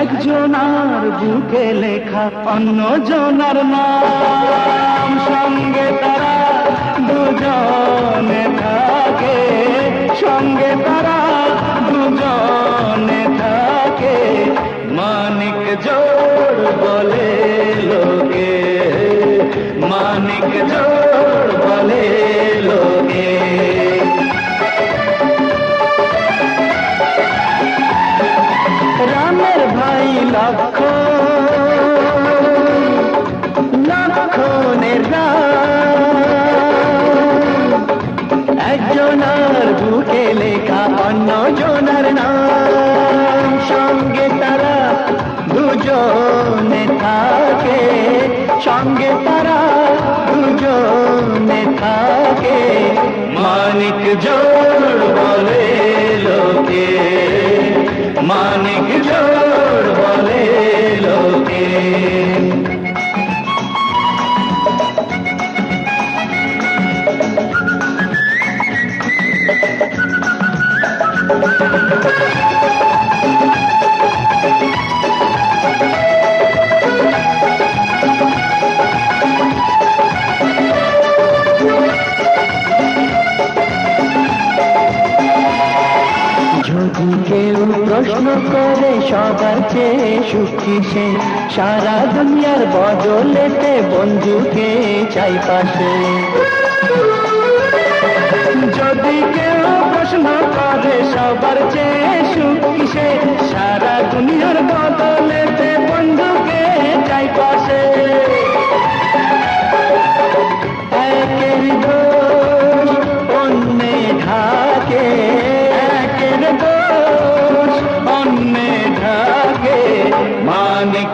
একজনার বুকে লেখা অন্য জনার নাম। সঙ্গে তারা দুজনে থাকে সঙ্গে তারা বুকে লেখা অন্য জনার নাম সঙ্গে তারা দুজনে থাকে সঙ্গে তারা দুজনে থাকে মানিক জোর বলে লোকে মানিক যদি কেউ প্রশ্ন করে সবার চেয়ে সুখী সে। সারা দুনিয়ার বদলেতে বন্ধুকে চাই পাশে। যদি কেউ প্রশ্ন করে সবার চেয়ে সুখী সে, সারা দুনিয়ার বদলেতে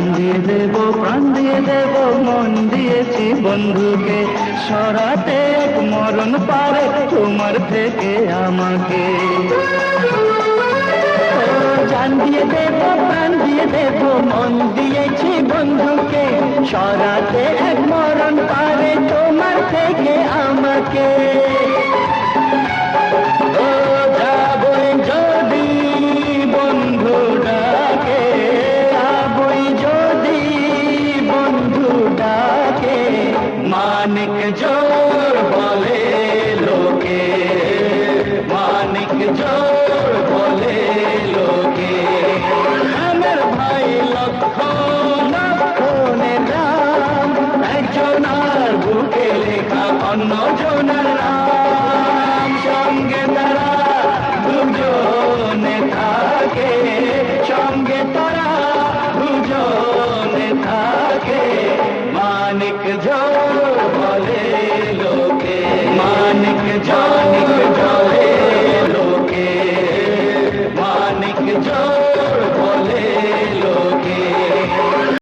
জান দিয়ে দেব, প্রাণ দিয়ে দেব, মন দিয়েছি বন্ধুকে। সরাতে এক মরণ পারে তোমার থেকে আমাকে। জান দিয়ে দেব, প্রাণ দিয়ে দেব, মন দিয়েছি বন্ধুকে। সরাতে এক মরণ পারে তোমার থেকে আমাকে। জোর বলে লোকে আমার ভাই লক্ষ লক্ষণের রাম একজনার বুকে লেখা অন্য জনার নাম সঙ্গে তারা দুজনে থাকে সঙ্গে তারা দুজনে থাকে মানিক জোর বলে লোকে, মানিক জোর